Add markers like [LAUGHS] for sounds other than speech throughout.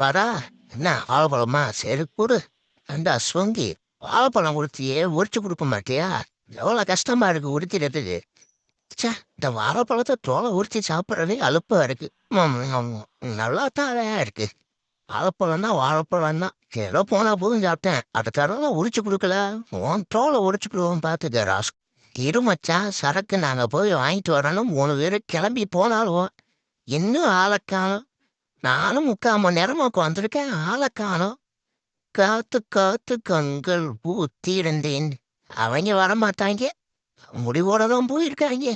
வரா என்ன வாழைப்பழமா சரி கொடு. அந்த சொங்கி வாழைப்பழம் உடுத்தியே உரிச்சு கொடுக்க மாட்டியா? எவ்வளோ கஷ்டமா இருக்கு உடுத்திடுறதுக்கு. சே இந்த வாழைப்பழத்தை தோலை உரிச்சு சாப்பிட்றதே அலுப்பாக இருக்கு. நல்லா தான் இருக்கு வாழைப்பழம் தான் வாழைப்பழம் தான் ஏதோ போனால் போதும் சாப்பிட்டேன். அதுக்காரலாம் உரிச்சு கொடுக்கல. உன் தோலை உரிச்சு கொடுவோம் பார்த்துக்க ராஸ். இருமச்சா சரக்கு நாங்கள் போய் வாங்கிட்டு வரணும். மூணு பேர் கிளம்பி போனாலும் இன்னும் ஆளை நானும் முக்கால் மணி நேரமா உட்காந்துருக்கேன் ஆளை காணும் காத்து காத்து கண்கள் பூத்தி இருந்தேன் அவங்க வர மாட்டாங்க முடிவோட தான் போயிருக்காங்க.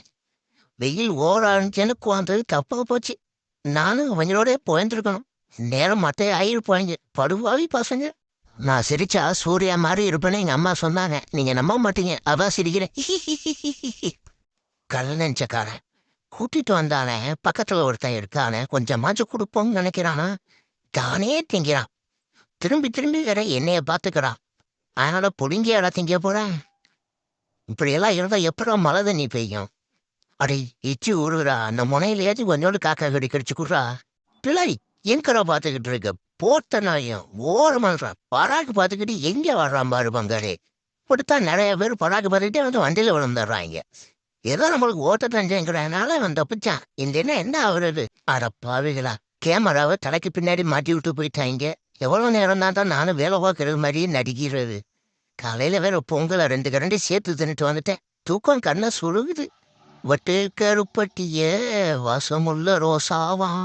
வெயில் ஓராஞ்சுன்னு உட்காந்து தப்பா போச்சு. நானும் அவங்களோட போயிருந்துருக்கணும். நேரம் மற்ற ஆயிருப்பாங்க. படுவாவி பசங்க. நான் சிரிச்சா சூர்யா மாதிரி இருப்பேன்னு எங்க அம்மா சொன்னாங்க. நீங்க நம்ப மாட்டீங்க. அதான் சிரிக்கிறேன். [LAUGHS] கல்ல நெஞ்சக்காரன். கூட்டிட்டு வந்தானே. பக்கத்துல ஒருத்தன் இருக்கானே. கொஞ்சமாச்சும் கொடுப்போம்னு நினைக்கிறானா? தானே திங்கிறான். திரும்பி திரும்பி வேற என்னைய பாத்துக்கிறான். அதனால புடுங்கி எல்லாம் திங்க போறேன் இப்படியெல்லாம் இருந்தா எப்படா மழை தண்ணி பெய்யும்? அடி இச்சி உருகுறா அந்த முனையிலேயாச்சும் கொஞ்சோண்டு காக்கா கடி கடிச்சு குடுறா. பிள்ளை எங்கடா பார்த்துக்கிட்டு இருக்க? போட்ட நாயம் ஓரமாடுறா பராக்கு பாத்துக்கிட்டு எங்கே வர்றான் பாரு பங்காளி. இப்படித்தான் நிறைய பேர் பராக்கு பார்த்துக்கிட்டே வந்து வண்டியில் விழுந்துடுறாங்க. ஏதோ நம்மளுக்கு ஓட்ட தஞ்சங்கிறனால அவன் தப்பிச்சான் இந்த என்ன என்ன ஆகுறது? அட பாவிகளா கேமராவை தலைக்கு பின்னாடி மாட்டி விட்டு போயிட்டாங்க எவ்வளவு நேரம் தான் தான் நானும் வேலை பார்க்கறது மாதிரியே நடிக்கிறது. காலையில் வேற பொங்கலை ரெண்டு கரண்டி சேர்த்து தின்னுட்டு வந்துட்டேன். தூக்கம் கண்ணை சுருகுது. வட்டு கருப்பட்டிய வசமுள்ள ரோசாவான்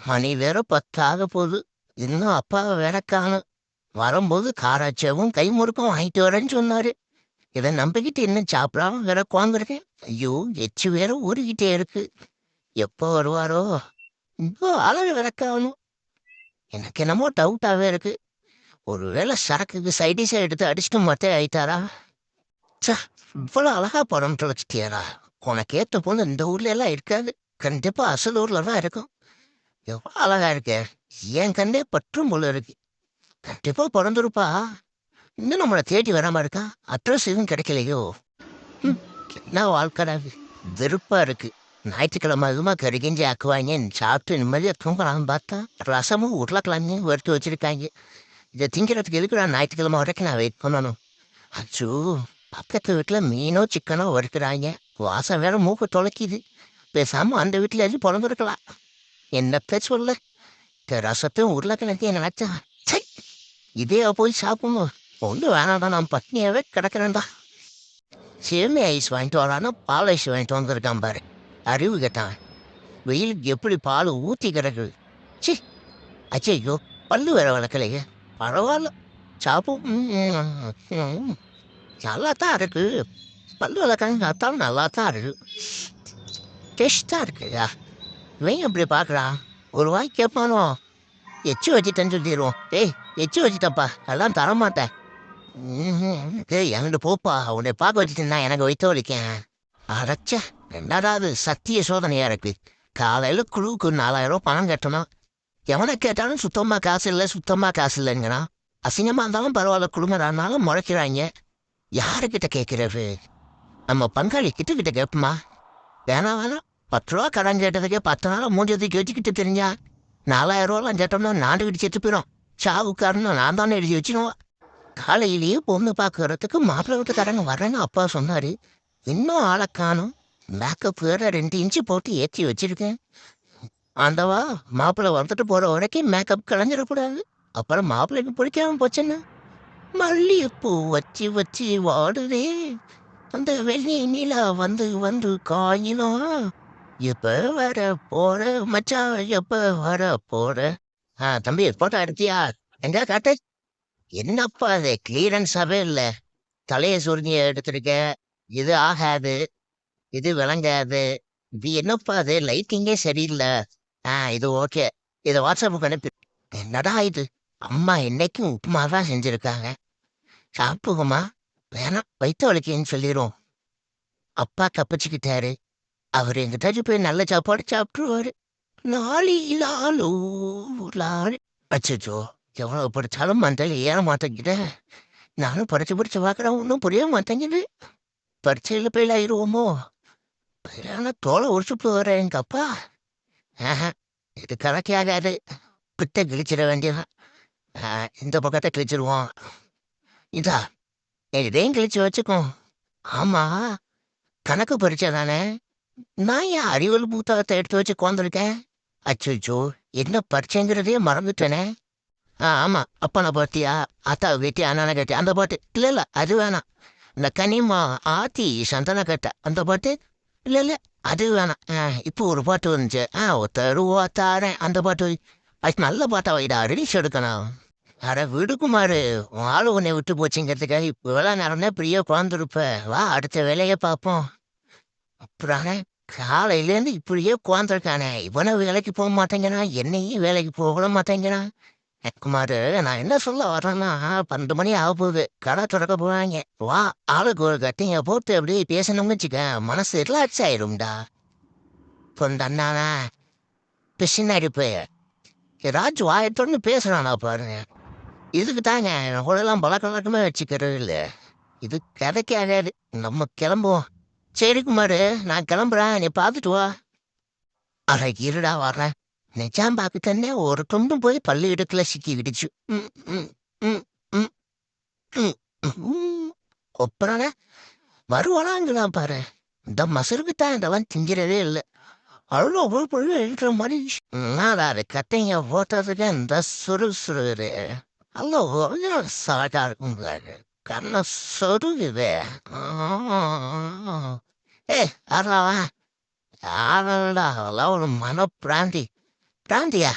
மணி வேற பத்தாக போகுது. இன்னும் அப்பாவை வேற காணும். வரும்போது காராச்சவும் கைமுறுக்கும் வாங்கிட்டு வரேன்னு சொன்னாரு. இதை நம்பிக்கிட்டு இன்னும் சாப்பிடாம வேற குவாந்துருக்கேன் ஐயோ எச்சு வேற ஊறிக்கிட்டே இருக்கு. எப்போ வருவாரோ? இப்போ அளவு விளக்காகணும் எனக்கு என்னமோ டவுட்டாகவே இருக்கு. ஒருவேளை சரக்குக்கு சைடிஸை எடுத்து அடிச்சுட்டு மட்டும் ஆயிட்டாரா? சா இவ்வளோ அழகா படம் தொலைச்சிட்டியாரா உனக்கு ஏற்ற பொண்ணு இந்த ஊர்ல எல்லாம் இருக்காது. கண்டிப்பாக அசல் ஊரில் தான் இருக்கும். எவ்வளோ அழகா இருக்கே. என் கண்டே பற்றும் போல இருக்கு. கண்டிப்பாக பிறந்திருப்பா. இன்னும் நம்மளை தேடி வராமல் இருக்கா? அட்ரஸ் எதுவும் கிடைக்கலையோ. என்ன வாழ்க்கடா வெறுப்பாக இருக்குது ஞாயிற்றுக்கிழமை அதுமாக கருகிஞ்சி ஆக்குவாங்க சாப்பிட்டு நிம்மதியாக தூங்கலாம்னு பார்த்தா ரசமும் உருளைக்கிழமையும் வறுத்து வச்சுருக்காங்க. இதை திங்கிறதுக்கு எதுக்கு நான் ஞாயிற்றுக்கிழமை வரைக்கும் நான் வெயிட் பண்ணணும்? அச்சோ பக்கத்து வீட்டில் மீனோ சிக்கனோ வறுக்கிறாங்க. வாசம் வேற மூக்கு தொலைக்குது. பேசாமல் அந்த வீட்டில் எதுவும் பிறந்திருக்கலாம். என்னத்த சொல்ல? இந்த ரசத்தையும் உருளைக்கிழங்கையும் நினச்சா சை இதே போய் சாப்பிடணும். பொண்ணு வேணாம்டா நான் பட்னியாவே கிடக்கிறேன்டா. சேமி ஐஸ் வாங்கிட்டு வரானா பால் ஐஸ் வாங்கிட்டு வந்திருக்கான் பாரு. அறிவு கேட்டான். வெயிலுக்கு எப்படி பால் ஊற்றி கிடக்குது சி அச்சையோ பல்லு வேற வளர்க்கலையே. பரவாயில்ல. சாப்பிடும் நல்லா தான் இருக்கு. பல்லு வளர்க்காங்க சாப்பிட்டாலும் நல்லா தான் இருக்கு. டேஸ்ட்டாக இருக்குயா? இவன் இப்படி பார்க்குறான் ஒரு வாய் கேட்பானோ எச்சு வச்சுட்டேன்னு சொல்லிடுவோம். டேய் எச்சு வச்சுட்டப்பா அதெல்லாம் தரமாட்டேன். ஏய் டேய் என்கிட்ட போப்பா. உன்னை பார்க்க வச்சுட்டு நான் எனக்கு வைத்த வலிக்கேன். அடைச்ச ரெண்டாவது சத்திய சோதனையாக இருக்கு. காலையில குழுவுக்கு நாலாயிரம் பணம் கட்டணும். எவனை கேட்டாலும் சுத்தமா காசு இல்லை சுத்தமா காசு இல்லைங்கிறான். அசிங்கமா இருந்தாலும் பரவாயில்ல குடும்பம்னாலும் முளைக்கிறாங்க யாருக்கிட்ட கேட்குறது? நம்ம பங்காளி கிட்ட கிட்ட கேட்போமா? வேணாம் வேணாம் பத்து ரூபா கடன் கேட்டதுக்கே பத்து நாள் மூஞ்சதுக்கு வச்சுக்கிட்டு தெரிஞ்சா நாலாயிரம் ரூபாலாம் கேட்டோம்னா நாண்டுக்கிட்டு செத்து போயிடும் சாவுக்காரன்னு நான் தானே எழுதி வச்சிருவோம். காலையிலேயே பொண்ணு பார்க்கறதுக்கு மாப்பிள்ளை வீட்டுக்காரங்க வரேன்னு அப்பா சொன்னாரு இன்னும் ஆளை காணும். மேக்கப் வேற ரெண்டு இன்ச்சு போட்டு ஏற்றி வச்சிருக்கேன். அந்தவா மாப்பிள்ளை வந்துட்டு போகிற வரைக்கும் மேக்கப் கலைஞ்சிடக்கூடாது. அப்புறம் மாப்பிள்ளைக்கு பிடிக்காம போச்சுன்னு மல்லிகைப்பூ வச்சு வச்சு வாடுதே. அந்த வெள்ளி நிலா வந்து வந்து காயிலும் எப்போ வர போற மச்சான்? எப்போ வர போற? ஆ தம்பி போட்டோ எடுத்தியா? எங்க காட்டு? என்னப்பா அது? கிளியரன்ஸாவே இல்ல. தலைய சுருங்கிய எடுத்திருக்க. இது ஆகாது. இது விளங்காது. இது என்னப்பா அது? லைட்டிங்கே சரியில்லை. ஆ இது ஓகே இதை வாட்ஸ்அப்புக்கு அனுப்பி. என்னடா இது? அம்மா என்னைக்கும் உப்புமா தான் செஞ்சுருக்காங்க? சாப்பிடுவோமா வேணாம். வயிற்று வலிக்குன்னு சொல்லிடுவோம் அப்பா கப்பிச்சுக்கிட்டாரு அவர் எங்கிட்டாச்சும் போய் நல்ல சாப்பாடு சாப்பிட்டுருவாரு. லாலி லாலு லாலி அச்சோ எவ்வளவு படித்தாலும் மண்டையில் ஏற மாட்டேங்குது. நானும் படித்து படித்து பார்க்குறேன். ஒன்றும் புரிய மாட்டேங்குது. பரீட்சையில் ஃபெயில் ஆயிடுவோமோ ஆனால் தோலை உரிச்சுட்டு வரேன் எங்க அப்பா. ஆஹா இது கணக்கே ஆகாது. பிட்டை கிழிச்சிட வேண்டியதான் ஆ, இந்த பக்கத்தை கிழிச்சிருவோம். இதா இதையும் கிழிச்சு வச்சுக்கோ. ஆமாம் கணக்கு பரீட்சை தானே. நான் ஏன் அறிவியல் புத்தகத்தை எடுத்து வச்சு உட்காந்துருக்கேன் அச்சோ என்ன பரீட்சைங்கிறதே மறந்துட்டேனே. ஆ ஆமா. அப்பனை பார்த்தியா? அத்தா கேட்டி அண்ணனை கேட்டி அந்த பாட்டு இல்ல இல்ல அது வேணாம். இந்த கனிமா ஆத்தி சந்தன கேட்ட அந்த பாட்டு இல்ல இல்ல அது வேணாம். இப்போ ஒரு பாட்டு வந்துச்சு. ஆ ஒத்தருவா தாரேன் அந்த பாட்டு அது நல்ல பாட்டா வைடா ரிலீஸ் எடுக்கணும். அட விடுக்குமாரு உன் ஆளு உன்னை விட்டு போச்சுங்கிறதுக்காக இப்போ வேலை நடந்தா பிரிய குழந்திருப்ப வா அடுத்த வேலையை பார்ப்போம். அப்புறம் காலையிலேருந்து இப்படியே குழந்திருக்கானே இவனை வேலைக்கு போக மாட்டேங்கிறான். என்னையும் வேலைக்கு போக மாட்டேங்கிறான். குமாரு நான் என்ன சொல்ல வரேன்னா பன்னெண்டு மணி ஆக போகுது. கடை திறக்க போறாங்க. வா ஆளுக்கு ஒரு கட்டிங்க போட்டு அப்படியே பேசணும்னு வச்சுக்க மனசு ரிலாக்ஸ் ஆயிரும்டா பொந்தண்ணானா இந்த அண்ணானா பிசினாடி போய் ராஜ் வாயத்தோன்னு பேசுகிறானா பாருங்க. இதுக்கு தாங்க எல்லாம் பழக்க வழக்கமே வச்சுக்கிறது இல்லை. இது கதைக்கு ஆகாது நம்ம கிளம்புவோம். சரி குமாரு நான் கிளம்புறேன். நீ பார்த்துட்டு வா. அரை இருடா வர்றேன். நிஜாம் பார்த்துட்டே ஒரு துண்டும் போய் பள்ளி இடுக்கல சிக்கி விடுச்சு அப்புறம் வருவாளாங்களாம் பாரு இந்த மசருக்கு தான் இதெல்லாம் திங்கிறதே இல்லை அவ்வளோ அவ்வளோ பொழுது எழுதுற மாதிரி என்னடா கத்தைங்க கட்டைங்க போட்டதுக்கு இந்த சுரு சுரு அல்லோ கொஞ்சம் சாட்டா இருக்கும் பாரு கண்ண சொருகுது ஏ அதான் யாரடா அதெல்லாம் ஒரு மனப்பிராந்தி தாண்டியா?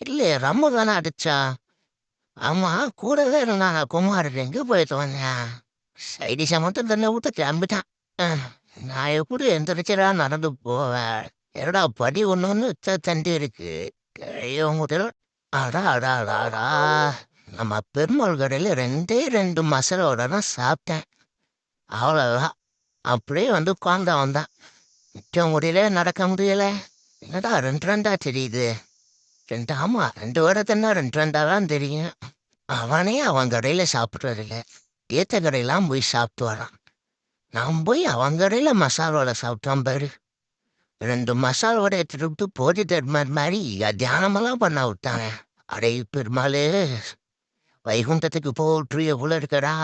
இல்லை ரம்மு தானே அடிச்சா? ஆமா கூடவே இருந்தான் குமார்? எங்க போயிட்டு வந்தேன் சைடிஷா மட்டும் தன்னை விட்டு கிளம்பிட்டான். நான் எப்படி எந்திரிச்சரா நடந்து போவேன் என்னடா படி ஒன்று ஒன்று தண்டி இருக்கு. முதல். அடா அடா அடா அடா. நம்ம பெருமாள் கடையில் ரெண்டே ரெண்டு மசாலோட தான் சாப்பிட்டேன். அவ்வளோதான் அப்படியே வந்து உட்காந்தான் வந்தான் நிற்க முடியல நடக்க முடியல. என்னடா ரெண்டு ரெண்டா தெரியுது? ரெண்டு ஆமா ரெண்டு வருடத்துனா ரெண்டு ரெண்டா தான் தெரியும். அவனே அவன் கடையில சாப்பிட்றதில்ல. ஏத்த கடையெல்லாம் போய் சாப்பிட்டு வரான். நான் போய் அவன் கடையில மசாலோட சாப்பிட்டான் பாரு. ரெண்டு மசாலோட எடுத்துட்டு போதி தர்மர் மாதிரி தியானமெல்லாம் பண்ண விட்டாங்க அடே பெருமாளே வைகுண்டத்துக்கு போட்டு எவ்வளோ இருக்கடா.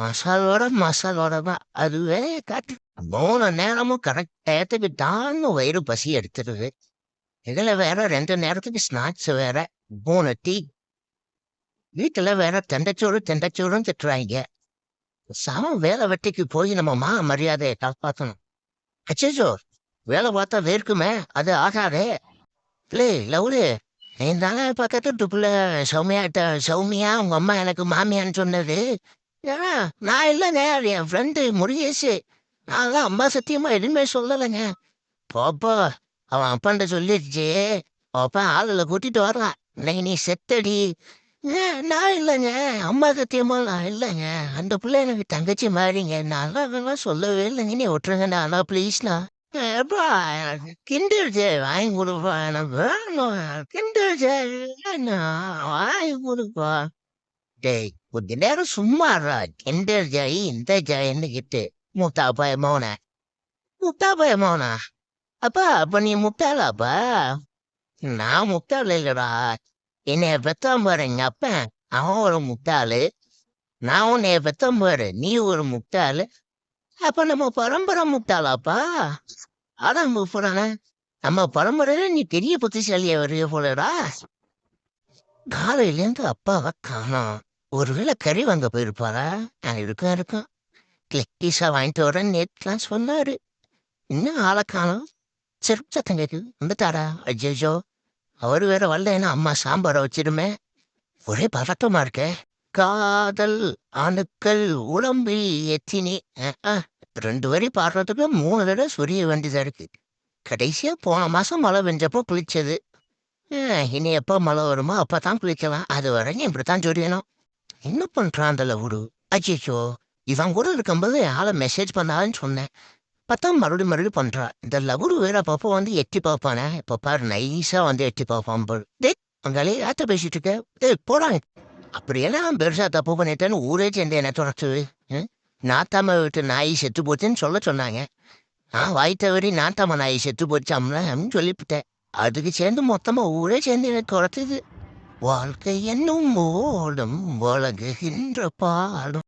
மசாலோட மசாலோட தான் அதுவே காட்டு. மூணு நேரமும் கரெக்ட் ஏற்றுக்கிட்டான்னு வயிறு பசி எடுத்துருது இதுல வேற ரெண்டு நேரத்துக்கு ஸ்நாக்ஸ் வேற மூணு டீ வீட்டுல வேற தெண்டச்சோறு தெண்டச்சோறுன்னு திட்டுறாங்க. சம வேலை வெட்டிக்கு போய் நம்ம மா மரியாதையை காப்பாற்றணும் அச்சோ வேலை பார்த்தா வேர்க்குமே அது ஆகாதே. இல்லை லவ்லு நீ தானே பக்கத்து டுப்புல சௌமியாட்ட சௌமியா உங்க அம்மா எனக்கு மாமியான்னு சொன்னது. ஏன்னா நான் இல்லைங்க என் ஃப்ரெண்டு முருகேஷ். நான் தான் அம்மா சத்தியமா எதுவுமே சொல்லலைங்க. பாப்பா அவன் அப்பான்ட்ட சொல்லிடுச்சு. அப்பா ஆளுல கூட்டிட்டு வர்றான். இன்னைக்கு நீ செத்தடி. நான் இல்லைங்க. அம்மா சத்தியமா நான் இல்லைங்க. அந்த பிள்ளை எனக்கு தங்கச்சி மாதிரிங்க. நான் அதெல்லாம் சொல்லவே இல்லைங்க. நீ விட்டுருங்க நான் ப்ளீஸ்ண்ணா எப்பா கிண்டல் கிண்டர் ஜெய் வாங்கி கொடுப்பா. எனக்கு வேணும். கிண்டல் ஜெய் வாங்கி கொடுப்பா. டேய் கொஞ்ச நேரம் சும்மாறா கிண்டல் ஜெய் இந்த ஜாயின்னு கிட்டு முட்டா பயமோன முட்டா பயமோனா அப்பா அப்ப நீ முட்டாளாப்பா? நான் முட்டாள் இல்லடா. என்னைய பெத்தான் பாரு எங்க அப்பன் அவன் ஒரு முட்டாளு. நான் உன்னைய பெத்தான் பாரு நீ ஒரு முட்டாளு. அப்ப நம்ம பரம்பரை முட்டாளாப்பா? அதான் முப்புறானே நம்ம பரம்பரையில நீ பெரிய புத்திசாலியா வருக போலடா. காலையிலேருந்து அப்பாவை காணோம் ஒருவேளை கறி வாங்க போயிருப்பாரா? நான் இருக்கும் இருக்கும் கிளக்கீஸா வாங்கிட்டு வர நேற்றுலாம் சொன்னாரு. இன்னும் ஆளை காணோம். செருப்பு சத்தம் கேட்குது வந்துட்டாரா அஜய்ஜோ அவர் வேற வரலன்னா அம்மா சாம்பாரை வச்சிடுமே. ஒரே பதட்டமா இருக்கே. காதல் அணுக்கள் உடம்பில் எத்தினி. ரெண்டு வரி பாடுறதுக்கு மூணு தடவை சொரிய வேண்டியதா இருக்கு. கடைசியா போன மாசம் மழை பெஞ்சப்போ குளிச்சது. இனி எப்போ மழை வருமோ அப்பதான் குளிக்கலாம். அது வரைக்கும் இப்படித்தான் சொரியணும். என்ன பண்ணுறான் அந்த லவுடு? அச்சிச்சோ இவன் கூட இருக்கும்போது ஆளை மெசேஜ் பண்ணாதுன்னு சொன்னேன். பார்த்தா மறுபடியும் மறுபடியும் பண்றான் இந்த லவுடு வேற அப்பப்போ வந்து எட்டி பார்ப்பானே இப்போ பாரு நைஸா வந்து எட்டி பார்ப்பான் பாரு டேய் அங்காலே ஏத்த பேசிட்டு இருக்க? டேய் போடாங்க அப்படியெல்லாம் பெருசா தப்பு பண்ணிட்டேன்னு ஊரே சேர்ந்து என்ன துரத்துது? ம்? நாத்தாம விட்டு நாய் செத்து போச்சுன்னு சொல்ல சொன்னாங்க. நான் வாய் தவறி நாத்தாம நாய் செத்து போச்சாம்ல அப்படின்னு சொல்லிவிட்டேன். அதுக்கு சேர்ந்து மொத்தமா ஊரே சேர்ந்து எனக்கு குறைச்சது வாழ்க்கை என்னும் ஓடும் உலகுகின்ற பாடும்